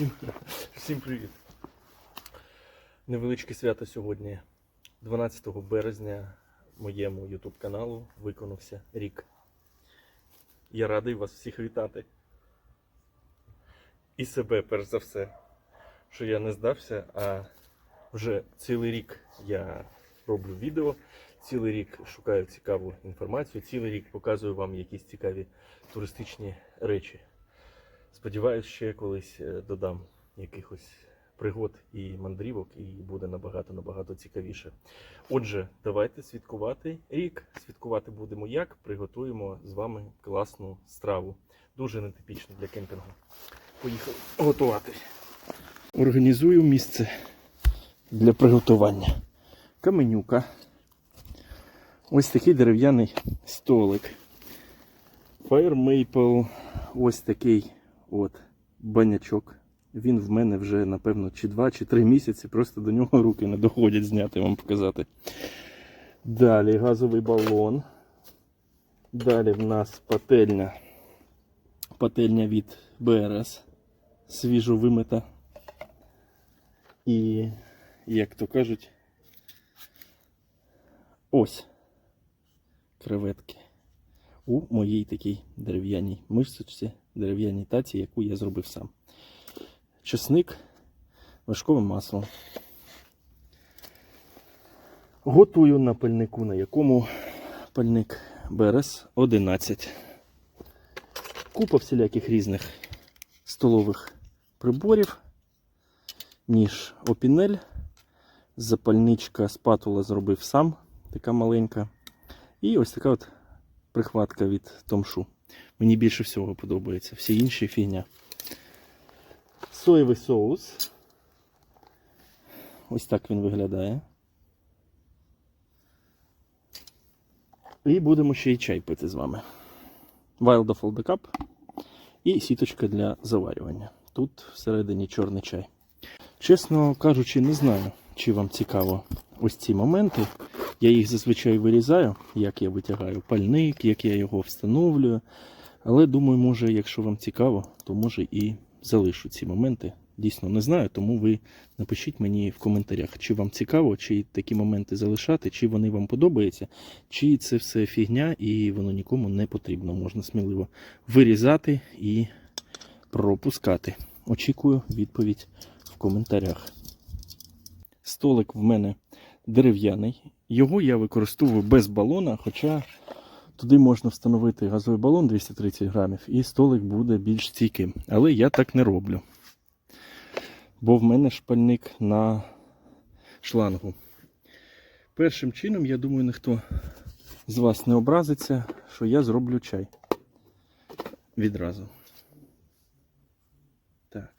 Всім, всім привіт. Невеличке свято сьогодні, 12 березня, моєму YouTube каналу виконався рік. Я радий вас всіх вітати. І себе, перш за все, що я не здався, а вже цілий рік я роблю відео, цілий рік шукаю цікаву інформацію, цілий рік показую вам якісь цікаві туристичні речі. Сподіваюсь, ще колись е, додам якихось пригод і мандрівок, і буде набагато набагато цікавіше. Отже, давайте святкувати рік. Святкувати будемо як? Приготуємо з вами класну страву. Дуже нетипічно для кемпінгу. Поїхали готувати. Організую місце для приготування. Каменюка. Ось такий дерев'яний столик. Fire Maple. Ось такий от банячок. Він в мене вже, напевно, чи два, чи три місяці. Просто до нього руки не доходять зняти, вам показати. Далі газовий балон. Далі в нас пательня. Пательня від БРС. Свіжо вимита. І, як то кажуть, ось креветки у моїй такій дерев'яній мишцочці, дерев'яній таці, яку я зробив сам. Чесник, вершкове масло. Готую на пальнику, на якому пальник БРС 11. Купа всіляких різних столових приборів, ніж опінель, запальничка спатула зробив сам, така маленька. І ось така от прихватка від томшу. Мені більше всього подобається. Всі інші фігня. Соєвий соус. Ось так він виглядає. І будемо ще й чай пити з вами. Wild of the Cup і сіточка для заварювання. Тут всередині чорний чай. Чесно кажучи, не знаю, чи вам цікаво ось ці моменти. Я їх зазвичай вирізаю, як я витягаю пальник, як я його встановлюю. Але думаю, може, якщо вам цікаво, то може і залишу ці моменти. Дійсно не знаю, тому ви напишіть мені в коментарях, чи вам цікаво, чи такі моменти залишати, чи вони вам подобаються, чи це все фігня і воно нікому не потрібно. Можна сміливо вирізати і пропускати. Очікую відповідь в коментарях. Столик в мене дерев'яний. Його я використовую без балона, хоча туди можна встановити газовий балон 230 грамів, і столик буде більш стійким. Але я так не роблю. Бо в мене шпальник на шлангу. Першим чином, я думаю, ніхто з вас не образиться, що я зроблю чай. Відразу. Так.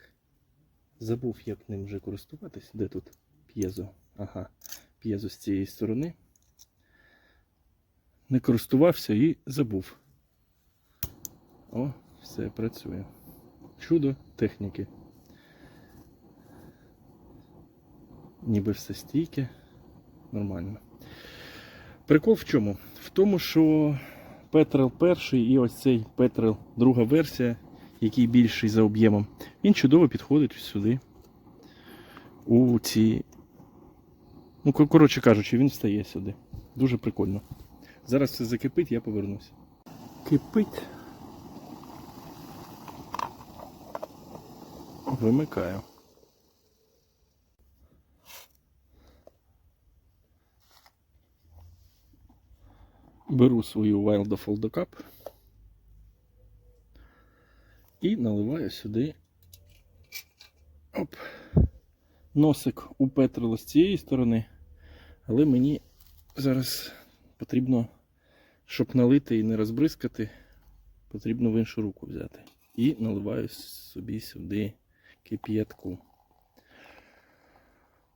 Забув, як ним вже користуватись. Де тут п'єзо? Ага, п'єзо з цієї сторони. Не користувався і забув. О, все працює. Чудо техніки. Ніби все стійке. Нормально. Прикол в чому? В тому, що Петрел перший і ось цей Петрел друга версія, який більший за об'ємом, він чудово підходить сюди. У ці. Ну, коротше кажучи, він встає сюди. Дуже прикольно. Зараз все закипить, я повернусь. Кипить. Вимикаю. Беру свою Wild of the Cup і наливаю сюди оп, носик у Петрила з цієї сторони, але мені зараз потрібно, щоб налити і не розбризкати, потрібно в іншу руку взяти. І наливаю собі сюди кип'ятку.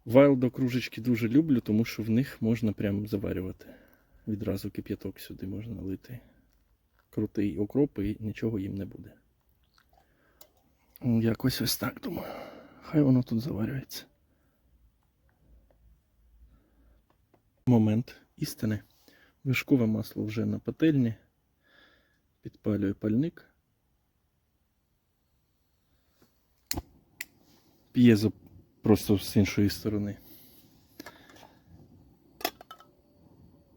Вайлдо кружечки дуже люблю, тому що в них можна прям заварювати. Відразу кип'яток сюди можна налити. Крутий окроп і нічого їм не буде. Якось ось так думаю. Хай воно тут заварюється. Момент істини. Вишкове масло вже на пательні. Підпалюю пальник. п'єзо просто з іншої сторони.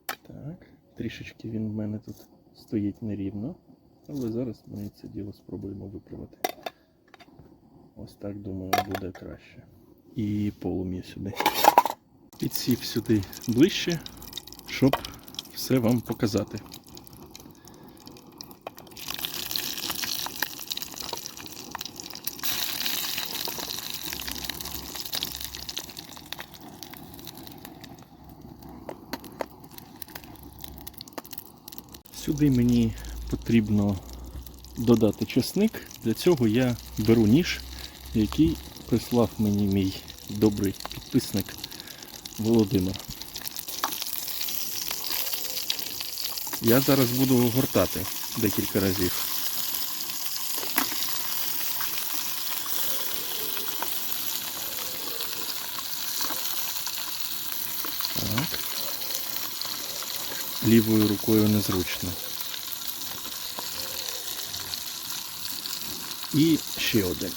Так, трішечки він в мене тут стоїть нерівно, але зараз ми це діло спробуємо виправити. Ось так, думаю, буде краще. І полум'я сюди. Підсів сюди ближче, щоб все вам показати. Сюди мені потрібно додати чесник. Для цього я беру ніж, який прислав мені мій добрий підписник Володимир. Я зараз буду гортати декілька разів. Так. Лівою рукою незручно. І ще один.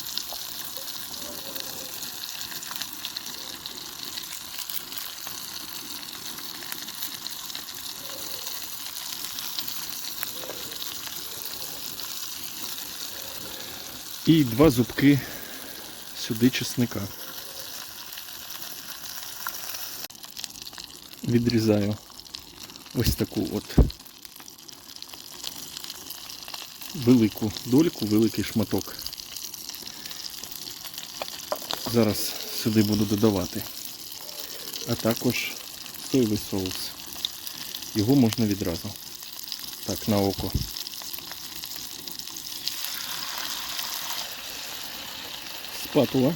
І два зубки сюди чесника. Відрізаю ось таку от велику дольку, великий шматок. Зараз сюди буду додавати. А також соєвий соус. Його можна відразу. Так, на око. Спатула.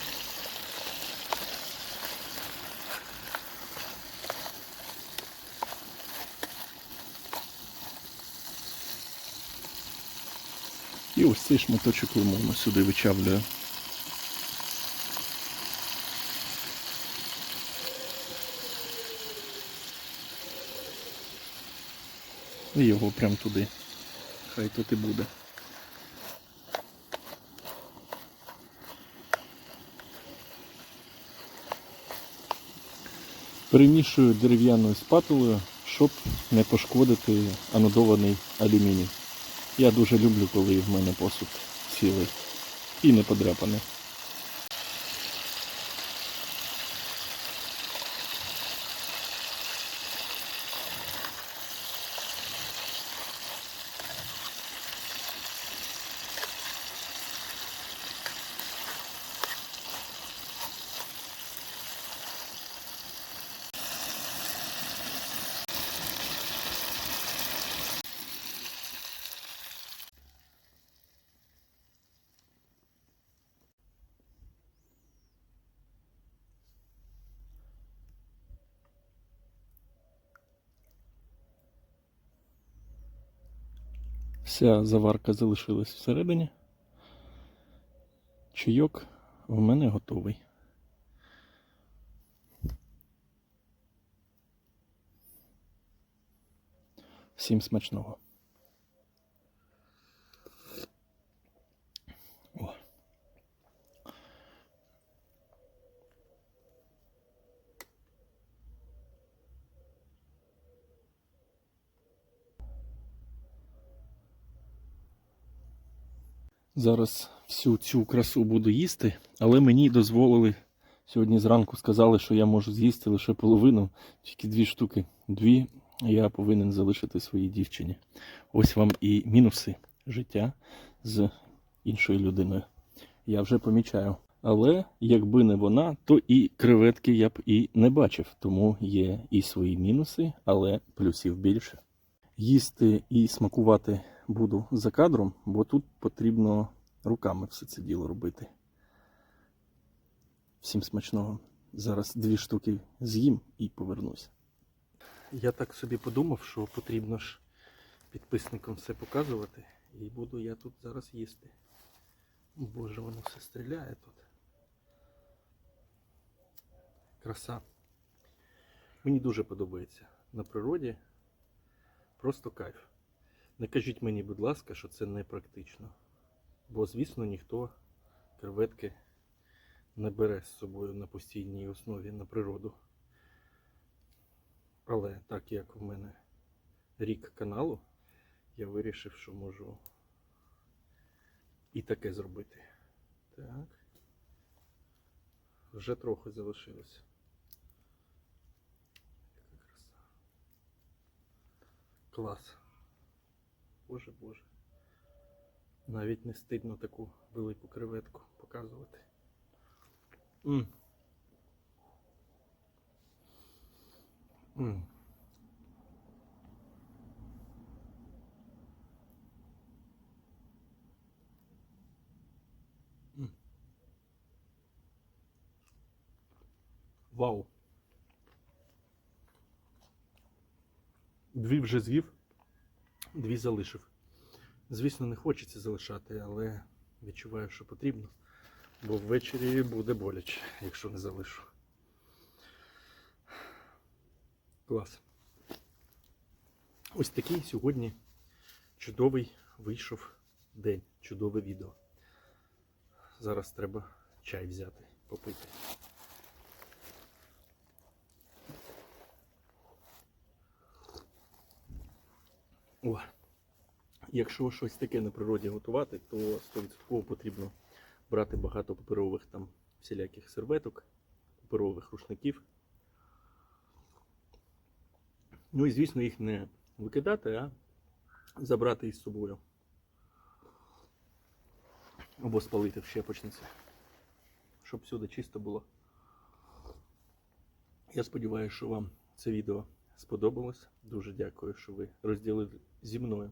І ось цей шматочок лимону сюди вичавлюю. І його прям туди. Хай тут і буде. Перемішую дерев'яною спатулою, щоб не пошкодити анодований алюміній. Я дуже люблю, коли в мене посуд цілий і не подряпаний. Вся заварка залишилась всередині. Чайок в мене готовий. Всім смачного. Зараз всю цю красу буду їсти, але мені дозволили сьогодні зранку сказали, що я можу з'їсти лише половину, тільки дві штуки. Дві я повинен залишити своїй дівчині. Ось вам і мінуси життя з іншою людиною. Я вже помічаю. Але якби не вона, то і креветки я б і не бачив. Тому є і свої мінуси, але плюсів більше. Їсти і смакувати буду за кадром, бо тут потрібно руками все це діло робити. Всім смачного. Зараз дві штуки з'їм і повернусь. Я так собі подумав, що потрібно ж підписникам все показувати. І буду я тут зараз їсти. Боже, воно все стріляє тут. Краса. Мені дуже подобається. На природі просто кайф. Не кажіть мені, будь ласка, що це не практично. Бо, звісно, ніхто креветки не бере з собою на постійній основі на природу. Але так як в мене рік каналу, я вирішив, що можу і таке зробити. Так. Вже трохи залишилось. Клас. Боже Боже. Навіть не стидно таку велику креветку показувати. М. М. Вау. Дві вже з'їв, дві залишив. Звісно, не хочеться залишати, але відчуваю, що потрібно. Бо ввечері буде боляче, якщо не залишу. Клас. Ось такий сьогодні чудовий вийшов день, чудове відео. Зараз треба чай взяти, попити. О, якщо щось таке на природі готувати, то 100% потрібно брати багато паперових там всіляких серветок, паперових рушників. Ну і звісно, їх не викидати, а забрати із собою. Або спалити в щепочниці, щоб всюди чисто було. Я сподіваюся, що вам це відео сподобалось. Дуже дякую, що ви розділили зі мною.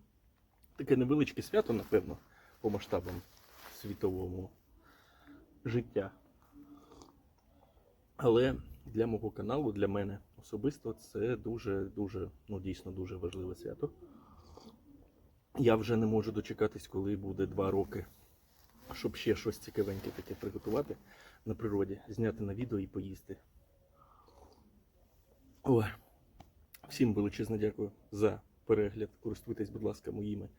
Таке невеличке свято, напевно, по масштабам світовому життя. Але для мого каналу, для мене особисто, це дуже, дуже, ну дійсно дуже важливе свято. Я вже не можу дочекатись, коли буде два роки, щоб ще щось цікавеньке таке приготувати на природі, зняти на відео і поїсти. Ой. Всім величезне дякую за перегляд. Користуйтесь, будь ласка, моїми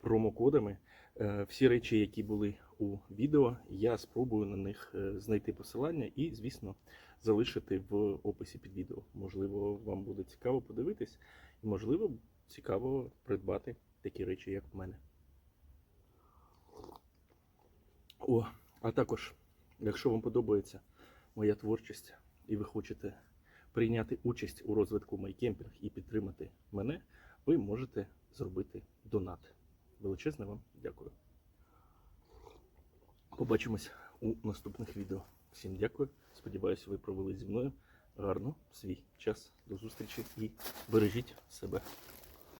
промокодами. Е, Всі речі, які були у відео, я спробую на них е, знайти посилання і, звісно, залишити в описі під відео. Можливо, вам буде цікаво подивитись, і можливо, цікаво придбати такі речі, як в мене. О, а також, якщо вам подобається моя творчість і ви хочете прийняти участь у розвитку майкемпінг і підтримати мене, ви можете зробити донат. Величезне вам дякую. Побачимось у наступних відео. Всім дякую. Сподіваюся, ви провели зі мною гарно свій час. До зустрічі і бережіть себе.